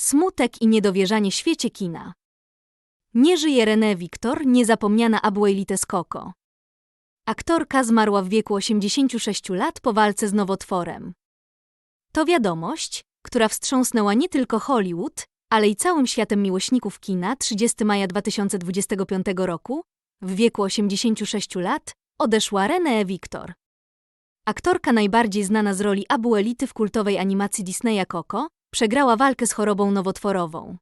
Smutek i niedowierzanie świecie kina. Nie żyje René Victor, niezapomniana Abuelite Skoko. Aktorka zmarła w wieku 86 lat po walce z nowotworem. To wiadomość, która wstrząsnęła nie tylko Hollywood, ale i całym światem miłośników kina 30 maja 2025 roku, w wieku 86 lat, odeszła René Victor. Aktorka najbardziej znana z roli Abuelity w kultowej animacji Disneya Coco, przegrała walkę z chorobą nowotworową.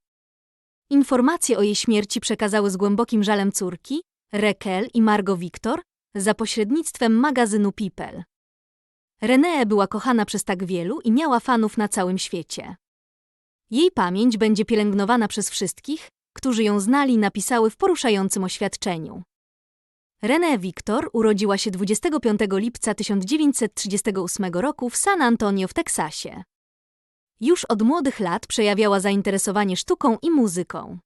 Informacje o jej śmierci przekazały z głębokim żalem córki, Raquel i Margot Victor, za pośrednictwem magazynu People. Renée była kochana przez tak wielu i miała fanów na całym świecie. Jej pamięć będzie pielęgnowana przez wszystkich, którzy ją znali napisały w poruszającym oświadczeniu. René Victor urodziła się 25 lipca 1938 roku w San Antonio w Teksasie. Już od młodych lat przejawiała zainteresowanie sztuką i muzyką.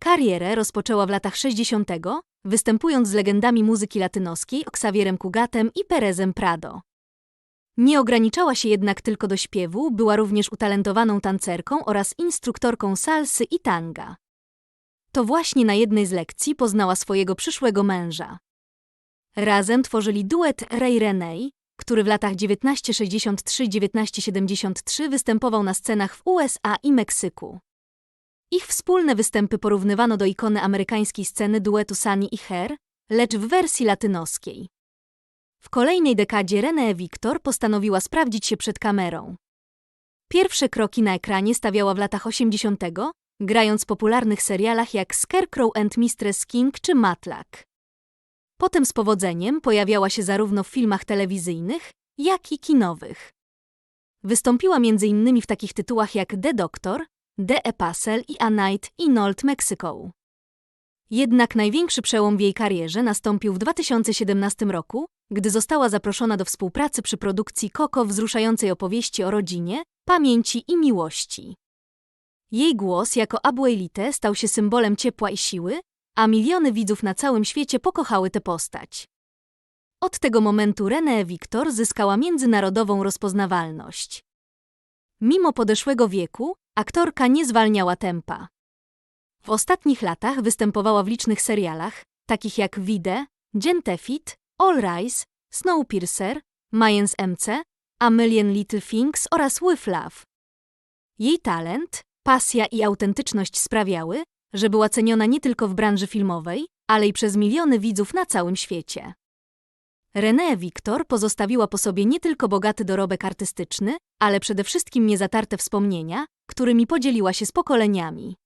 Karierę rozpoczęła w latach 60., występując z legendami muzyki latynoskiej Xavierem Cugatem i Perezem Prado. Nie ograniczała się jednak tylko do śpiewu, była również utalentowaną tancerką oraz instruktorką salsy i tanga. To właśnie na jednej z lekcji poznała swojego przyszłego męża. Razem tworzyli duet Ray Renee, który w latach 1963-1973 występował na scenach w USA i Meksyku. Ich wspólne występy porównywano do ikony amerykańskiej sceny duetu Sunny i Her, lecz w wersji latynoskiej. W kolejnej dekadzie René Victor postanowiła sprawdzić się przed kamerą. Pierwsze kroki na ekranie stawiała w latach 80., grając w popularnych serialach jak Scarecrow and Mistress King czy Matlack. Potem z powodzeniem pojawiała się zarówno w filmach telewizyjnych, jak i kinowych. Wystąpiła m.in. w takich tytułach jak The Doctor, The Apostle i A Night in Old Mexico. Jednak największy przełom w jej karierze nastąpił w 2017 roku, gdy została zaproszona do współpracy przy produkcji Koko wzruszającej opowieści o rodzinie, pamięci i miłości. Jej głos jako Abuelite stał się symbolem ciepła i siły, a miliony widzów na całym świecie pokochały tę postać. Od tego momentu René Victor zyskała międzynarodową rozpoznawalność. Mimo podeszłego wieku, aktorka nie zwalniała tempa. W ostatnich latach występowała w licznych serialach, takich jak Vide, Gentefit, All Rise, Snowpiercer, Mayans MC, A Million Little Things oraz With Love. Jej talent, pasja i autentyczność sprawiały, że była ceniona nie tylko w branży filmowej, ale i przez miliony widzów na całym świecie. René Victor pozostawiła po sobie nie tylko bogaty dorobek artystyczny, ale przede wszystkim niezatarte wspomnienia, którymi podzieliła się z pokoleniami.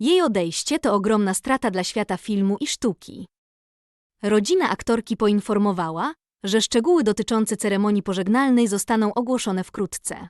Jej odejście to ogromna strata dla świata filmu i sztuki. Rodzina aktorki poinformowała, że szczegóły dotyczące ceremonii pożegnalnej zostaną ogłoszone wkrótce.